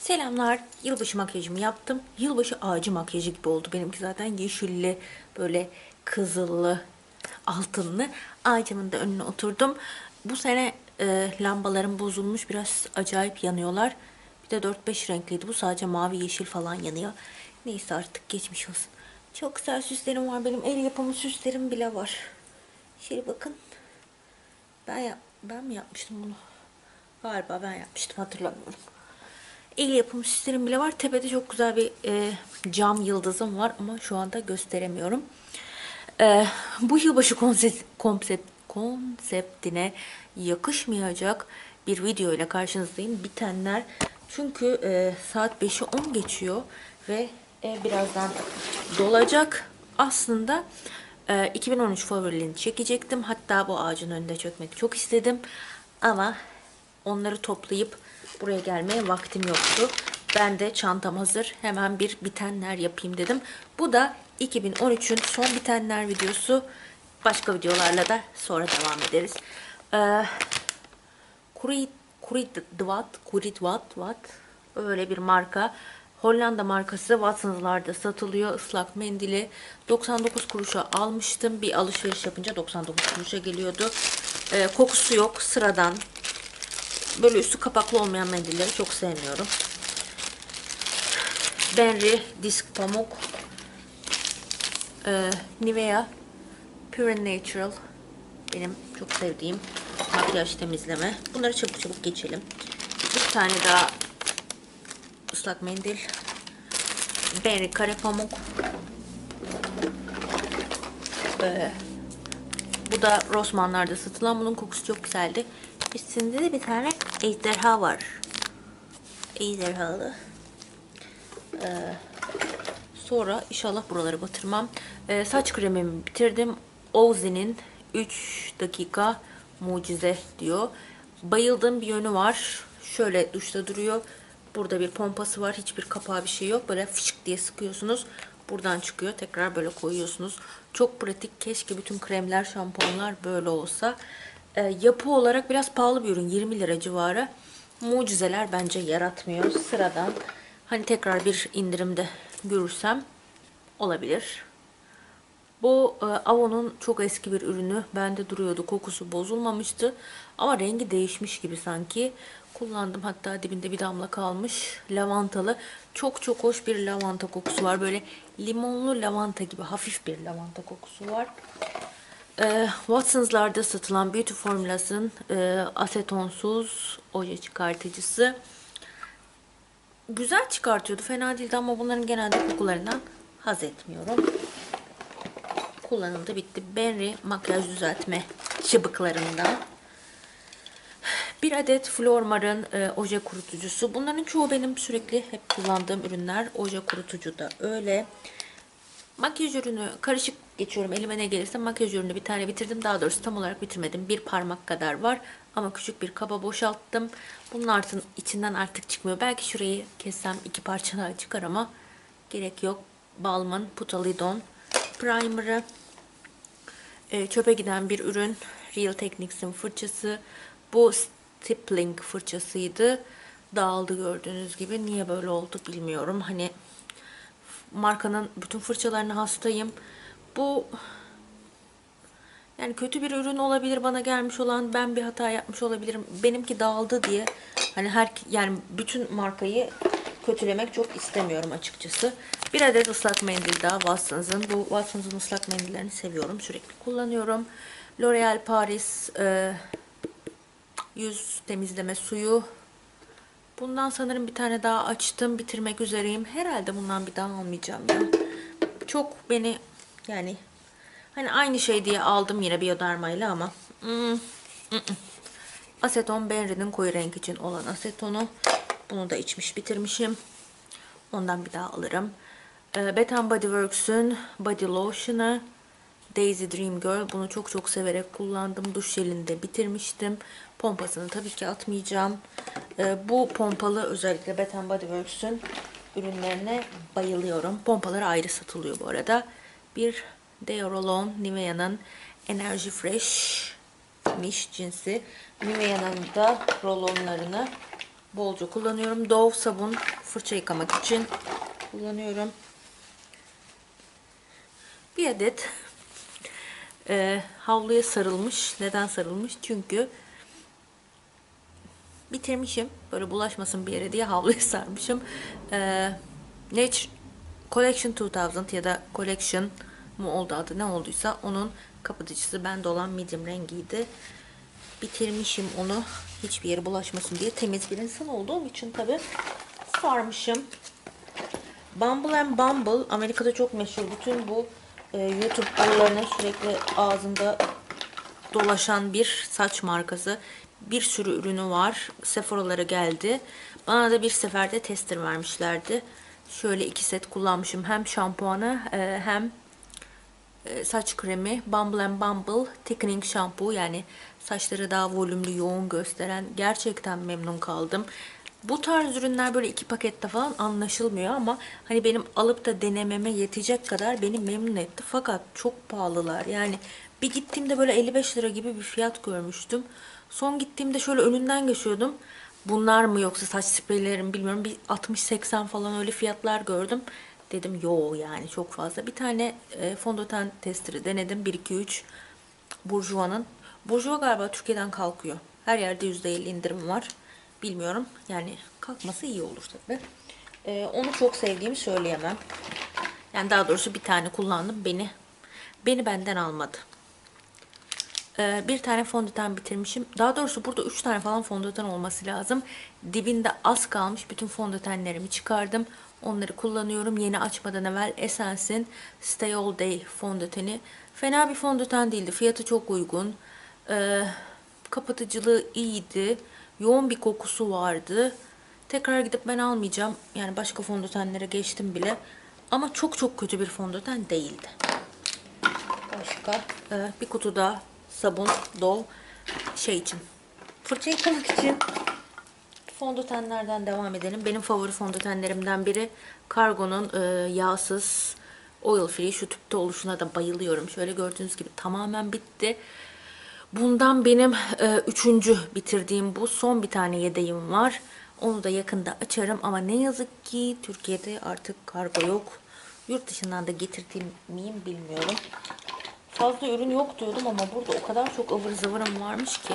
Selamlar. Yılbaşı makyajımı yaptım. Yılbaşı ağacı makyajı gibi oldu. Benimki zaten yeşilli, böyle kızıllı, altınlı. Ağacımın da önüne oturdum. Bu sene e, lambalarım bozulmuş. Biraz acayip yanıyorlar. Bir de 4-5 renkliydi. Bu sadece mavi, yeşil falan yanıyor. Neyse artık geçmiş olsun. Çok güzel süslerim var. Benim el yapımı süslerim bile var. Şöyle bakın. Ben, yap ben mi yapmıştım bunu? Galiba ben yapmıştım hatırlamıyorum. El yapımı süslerim bile var. Tepede çok güzel bir e, cam yıldızım var ama şu anda gösteremiyorum. E, bu yılbaşı konsept, konsept, konseptine yakışmayacak bir video ile karşınızdayım. Bitenler. Çünkü e, saat 5'i 10 geçiyor ve e, birazdan dolacak. Aslında e, 2013 favorilerini çekecektim. Hatta bu ağacın önünde çökmek çok istedim. Ama onları toplayıp buraya gelmeye vaktim yoktu. Ben de çantam hazır. Hemen bir bitenler yapayım dedim. Bu da 2013'ün son bitenler videosu. Başka videolarla da sonra devam ederiz. Ee, Kurit, Kuritvat, Kuritvat, Vat öyle bir marka. Hollanda markası Watsons'larda satılıyor. Islak mendili 99 kuruşa almıştım. Bir alışveriş yapınca 99 kuruşa geliyordu. Ee, kokusu yok. Sıradan Böyle üstü kapaklı olmayan mendilleri çok sevmiyorum. Benry disk pamuk. Ee, Nivea Pure Natural. Benim çok sevdiğim makyaj temizleme. Bunları çabuk çabuk geçelim. Bir tane daha ıslak mendil. Benry kare pamuk. Ee, bu da Rossmann'larda satılan. Bunun kokusu çok güzeldi. Üstünde de bir tane ejderha var. Ejderhalı. Ee, sonra inşallah buraları batırmam. Ee, saç kremimi bitirdim. Ozi'nin 3 dakika mucize diyor. Bayıldığım bir yönü var. Şöyle duşta duruyor. Burada bir pompası var. Hiçbir kapağı bir şey yok. Böyle fışık diye sıkıyorsunuz. Buradan çıkıyor. Tekrar böyle koyuyorsunuz. Çok pratik. Keşke bütün kremler, şampuanlar böyle olsa. E, yapı olarak biraz pahalı bir ürün. 20 lira civarı. Mucizeler bence yaratmıyor. Sıradan hani tekrar bir indirimde görürsem olabilir. Bu e, Avon'un çok eski bir ürünü. Bende duruyordu. Kokusu bozulmamıştı. Ama rengi değişmiş gibi sanki. Kullandım. Hatta dibinde bir damla kalmış. Lavantalı. Çok çok hoş bir lavanta kokusu var. Böyle limonlu lavanta gibi hafif bir lavanta kokusu var. E, Watsons'larda satılan Beauty Formulas'ın e, asetonsuz oje çıkartıcısı. Güzel çıkartıyordu. Fena değildi ama bunların genelde kokularından haz etmiyorum. Kullanıldı bitti. Benry makyaj düzeltme şıbıklarından. Bir adet Flormar'ın e, oje kurutucusu. Bunların çoğu benim sürekli hep kullandığım ürünler. Oje kurutucu da öyle. Makyaj ürünü karışık geçiyorum. Elime ne gelirse makyaj ürünü bir tane bitirdim. Daha doğrusu tam olarak bitirmedim. Bir parmak kadar var. Ama küçük bir kaba boşalttım. Bunun artın içinden artık çıkmıyor. Belki şurayı kessem iki parça daha çıkar ama gerek yok. Balmain Putalidon Primer'ı. E, çöpe giden bir ürün. Real Techniques'in fırçası. Bu Stippling fırçasıydı. Dağıldı gördüğünüz gibi. Niye böyle oldu bilmiyorum. Hani markanın bütün fırçalarına hastayım. Bu yani kötü bir ürün olabilir bana gelmiş olan ben bir hata yapmış olabilirim. Benimki dağıldı diye hani her yani bütün markayı kötülemek çok istemiyorum açıkçası. Bir adet ıslak mendil daha Watsons'ın. Bu Watsons'ın ıslak mendillerini seviyorum. Sürekli kullanıyorum. L'Oreal Paris e, yüz temizleme suyu. Bundan sanırım bir tane daha açtım. Bitirmek üzereyim. Herhalde bundan bir daha almayacağım ya. Çok beni yani hani aynı şey diye aldım yine biyodermayla ama hmm, hmm. aseton Benry'nin koyu renk için olan asetonu. Bunu da içmiş bitirmişim. Ondan bir daha alırım. Ee, Bath Body Works'ün Body Lotion'ı Daisy Dream Girl. Bunu çok çok severek kullandım. Duş jelinde bitirmiştim. Pompasını tabii ki atmayacağım. Ee, bu pompalı özellikle Bath Body Works'ün ürünlerine bayılıyorum. Pompaları ayrı satılıyor bu arada. Bir Deorolon Nivea'nın Energy Fresh miş cinsi. Nivea'nın da rolonlarını bolca kullanıyorum. Dove sabun fırça yıkamak için kullanıyorum. Bir adet e, havluya sarılmış. Neden sarılmış? Çünkü bitirmişim. Böyle bulaşmasın bir yere diye havluya sarmışım. E, Nature Collection 2000 ya da Collection mu oldu adı ne olduysa onun kapatıcısı bende olan medium rengiydi. Bitirmişim onu. Hiçbir yere bulaşmasın diye temiz bir insan olduğum için tabi sarmışım. Bumble and Bumble Amerika'da çok meşhur. Bütün bu e, YouTube aralarına sürekli ağzında dolaşan bir saç markası. Bir sürü ürünü var. Sephora'lara geldi. Bana da bir seferde tester vermişlerdi. Şöyle iki set kullanmışım. Hem şampuanı e, hem e, saç kremi. Bumble and Bumble Thickening Shampoo. Yani saçları daha volümlü, yoğun gösteren. Gerçekten memnun kaldım. Bu tarz ürünler böyle iki pakette falan anlaşılmıyor ama hani benim alıp da denememe yetecek kadar beni memnun etti. Fakat çok pahalılar. Yani bir gittiğimde böyle 55 lira gibi bir fiyat görmüştüm. Son gittiğimde şöyle önünden geçiyordum. Bunlar mı yoksa saç spreylerim bilmiyorum. Bir 60-80 falan öyle fiyatlar gördüm. Dedim yo yani çok fazla. Bir tane e, fondöten testleri denedim. 1-2-3 Bourjois'ın. Bourjois galiba Türkiye'den kalkıyor. Her yerde %50 indirim var. Bilmiyorum. Yani kalkması iyi olur tabii. Ee, onu çok sevdiğimi söyleyemem. Yani daha doğrusu bir tane kullandım. Beni beni benden almadı. Ee, bir tane fondöten bitirmişim. Daha doğrusu burada üç tane falan fondöten olması lazım. Dibinde az kalmış. Bütün fondötenlerimi çıkardım. Onları kullanıyorum. Yeni açmadan evvel Essence'in Stay All Day fondöteni. Fena bir fondöten değildi. Fiyatı çok uygun. Ee, kapatıcılığı iyiydi. Yoğun bir kokusu vardı. Tekrar gidip ben almayacağım. Yani başka fondötenlere geçtim bile. Ama çok çok kötü bir fondöten değildi. Başka e, bir kutu da sabun, dol şey için. Fırça yıkamak için fondötenlerden devam edelim. Benim favori fondötenlerimden biri Cargo'nun e, yağsız oil free şu tüpte oluşuna da bayılıyorum. Şöyle gördüğünüz gibi tamamen bitti. Bundan benim e, üçüncü bitirdiğim bu. Son bir tane yedeğim var. Onu da yakında açarım ama ne yazık ki Türkiye'de artık kargo yok. Yurt dışından da getirdiğim miyim bilmiyorum. Fazla ürün yok diyordum ama burada o kadar çok ıvır zıvırım varmış ki.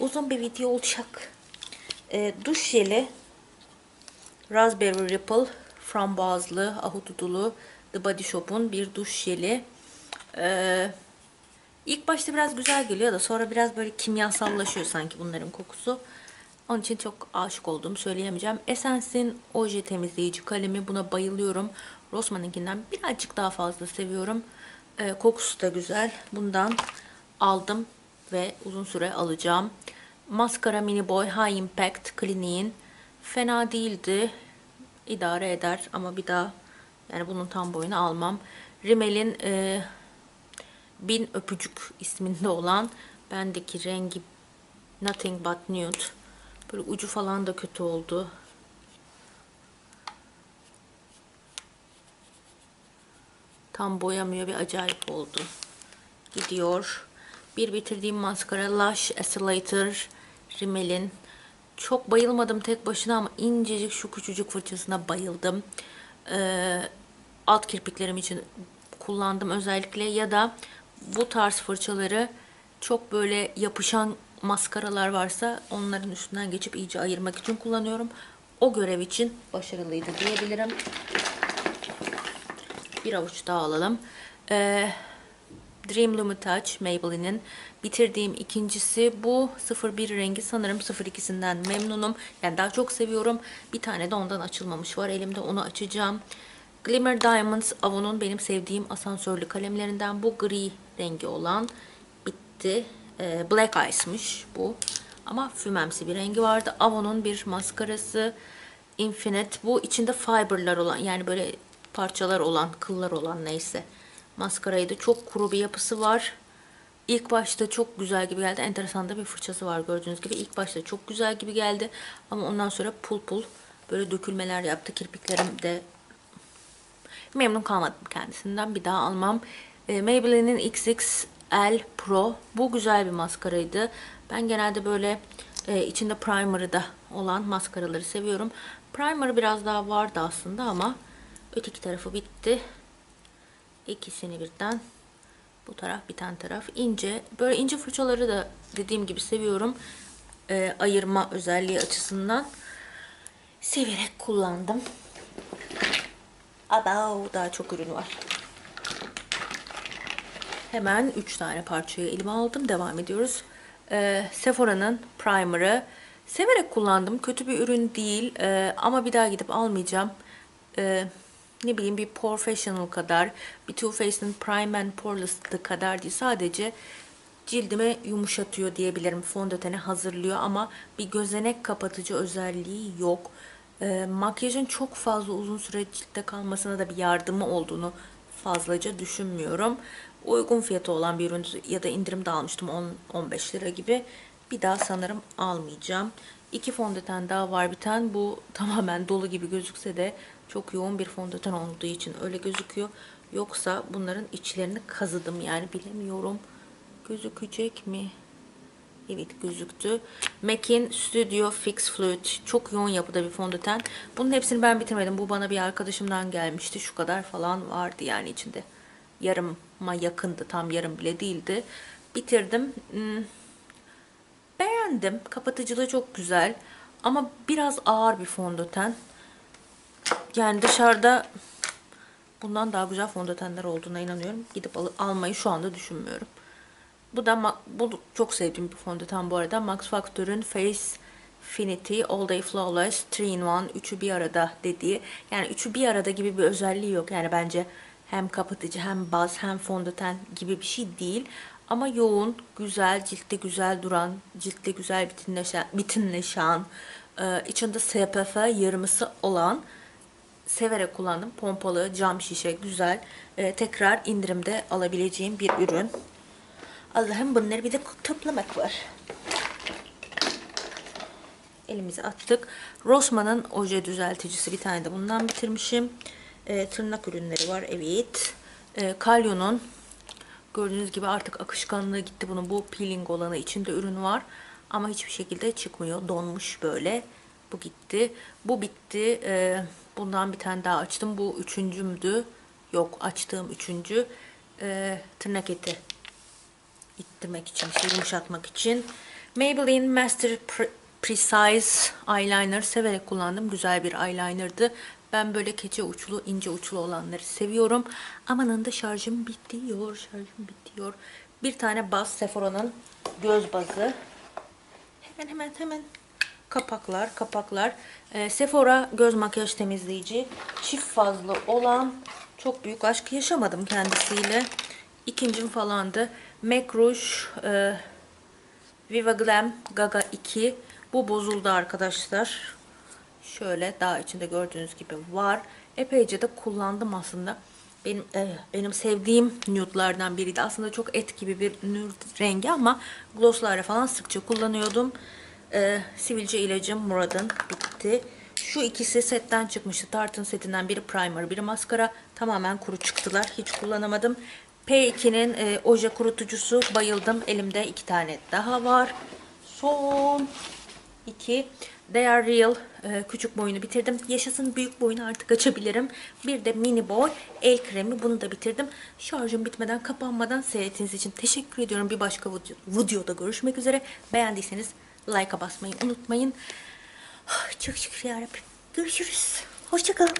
Uzun bir video olacak. E, duş jeli Raspberry Ripple frambuazlı, ahududulu The Body Shop'un bir duş jeli. Eee İlk başta biraz güzel geliyor da sonra biraz böyle kimyasallaşıyor sanki bunların kokusu. Onun için çok aşık olduğumu söyleyemeyeceğim. Essence'in oje temizleyici kalemi. Buna bayılıyorum. Rossmann'inkinden birazcık daha fazla seviyorum. Ee, kokusu da güzel. Bundan aldım ve uzun süre alacağım. Maskara Mini Boy High Impact Clinique'in fena değildi. İdare eder ama bir daha yani bunun tam boyunu almam. Rimmel'in e, Bin Öpücük isminde olan bendeki rengi Nothing But Nude. Böyle ucu falan da kötü oldu. Tam boyamıyor bir acayip oldu. Gidiyor. Bir bitirdiğim maskara Lush Accelerator Rimmel'in. Çok bayılmadım tek başına ama incecik şu küçücük fırçasına bayıldım. Ee, alt kirpiklerim için kullandım özellikle ya da bu tarz fırçaları çok böyle yapışan maskaralar varsa onların üstünden geçip iyice ayırmak için kullanıyorum. O görev için başarılıydı diyebilirim. Bir avuç daha alalım. Ee, Dream Lumitouch Maybelline'in bitirdiğim ikincisi bu 01 rengi sanırım 02'sinden memnunum. Yani daha çok seviyorum. Bir tane de ondan açılmamış var. Elimde onu açacağım. Glimmer Diamonds Avon'un benim sevdiğim asansörlü kalemlerinden bu gri rengi olan bitti. Ee, Black Ice'mış bu. Ama fümemsi bir rengi vardı. Avon'un bir maskarası Infinite. Bu içinde fiberlar olan yani böyle parçalar olan, kıllar olan neyse. Maskaraydı. Çok kuru bir yapısı var. İlk başta çok güzel gibi geldi. Enteresan da bir fırçası var gördüğünüz gibi. İlk başta çok güzel gibi geldi. Ama ondan sonra pul pul böyle dökülmeler yaptı. Kirpiklerim de memnun kalmadım kendisinden. Bir daha almam. E, Maybelline'in XXL Pro. Bu güzel bir maskaraydı. Ben genelde böyle Ee, içinde primer'ı da olan maskaraları seviyorum. Primer'ı biraz daha vardı aslında ama öteki tarafı bitti. İkisini birden bu taraf biten taraf ince. Böyle ince fırçaları da dediğim gibi seviyorum. Ee, ayırma özelliği açısından severek kullandım. Aba daha çok ürün var. Hemen 3 tane parçayı elime aldım. Devam ediyoruz. Ee, Sephora'nın primer'ı. Severek kullandım. Kötü bir ürün değil. Ee, ama bir daha gidip almayacağım. Ee, ne bileyim bir professional kadar, bir Too Faced'in Prime and Poreless'ı kadar değil. Sadece cildimi yumuşatıyor diyebilirim. Fondöteni hazırlıyor ama bir gözenek kapatıcı özelliği yok. Ee, makyajın çok fazla uzun süre ciltte kalmasına da bir yardımı olduğunu fazlaca düşünmüyorum. Uygun fiyatı olan bir ürün ya da indirimde almıştım 10-15 lira gibi. Bir daha sanırım almayacağım. İki fondöten daha var biten. Bu tamamen dolu gibi gözükse de çok yoğun bir fondöten olduğu için öyle gözüküyor. Yoksa bunların içlerini kazıdım yani bilemiyorum. Gözükecek mi? Evet gözüktü. MAC'in Studio Fix Fluid. Çok yoğun yapıda bir fondöten. Bunun hepsini ben bitirmedim. Bu bana bir arkadaşımdan gelmişti. Şu kadar falan vardı yani içinde. Yarıma yakındı. Tam yarım bile değildi. Bitirdim. Hmm. Beğendim. Kapatıcılığı çok güzel. Ama biraz ağır bir fondöten. Yani dışarıda bundan daha güzel fondötenler olduğuna inanıyorum. Gidip al almayı şu anda düşünmüyorum. Bu da bu çok sevdiğim bir fondöten bu arada. Max Factor'ın Face Finity All Day Flawless 3 in 1 üçü bir arada dediği. Yani üçü bir arada gibi bir özelliği yok. Yani bence hem kapatıcı hem baz hem fondöten gibi bir şey değil. Ama yoğun, güzel, ciltte güzel duran, ciltte güzel bitinleşen, bitinleşen içinde SPF yarımısı olan severek kullandım. Pompalı, cam şişe, güzel. E, tekrar indirimde alabileceğim bir ürün. Allah'ım bunları bir de toplamak var. Elimize attık. Rossmann'ın oje düzelticisi bir tane de bundan bitirmişim. E, tırnak ürünleri var. Evet. E, Kalyon'un gördüğünüz gibi artık akışkanlığı gitti. Bunun bu peeling olanı içinde ürün var. Ama hiçbir şekilde çıkmıyor. Donmuş böyle. Bu gitti. Bu bitti. E, bundan bir tane daha açtım. Bu üçüncümdü. Yok açtığım üçüncü. E, tırnak eti ittirmek için, işte yumuşatmak için. Maybelline Master Pre Precise Eyeliner severek kullandım. Güzel bir eyelinerdı. Ben böyle keçe uçlu, ince uçlu olanları seviyorum. Amanın da şarjım bitiyor, şarjım bitiyor. Bir tane baz Sephora'nın göz bazı. Hemen hemen hemen kapaklar, kapaklar. Ee, Sephora göz makyaj temizleyici. Çift fazlı olan çok büyük aşk yaşamadım kendisiyle. İkincim falandı. MAC Rouge e, Viva Glam Gaga 2. Bu bozuldu arkadaşlar. Şöyle daha içinde gördüğünüz gibi var. Epeyce de kullandım aslında. Benim e, benim sevdiğim nude'lardan biriydi. Aslında çok et gibi bir nude rengi ama glosslarla falan sıkça kullanıyordum. E, sivilce ilacım Murad'ın bitti. Şu ikisi setten çıkmıştı. Tartın setinden biri primer, biri maskara. Tamamen kuru çıktılar. Hiç kullanamadım. P2'nin e, oje kurutucusu bayıldım. Elimde iki tane daha var. Son iki. They are real. E, küçük boyunu bitirdim. Yaşasın büyük boyunu artık açabilirim. Bir de mini boy el kremi. Bunu da bitirdim. Şarjım bitmeden kapanmadan seyrettiğiniz için teşekkür ediyorum. Bir başka video, videoda görüşmek üzere. Beğendiyseniz like'a basmayı unutmayın. Çok şükür yarabbim. Görüşürüz. Hoşçakalın.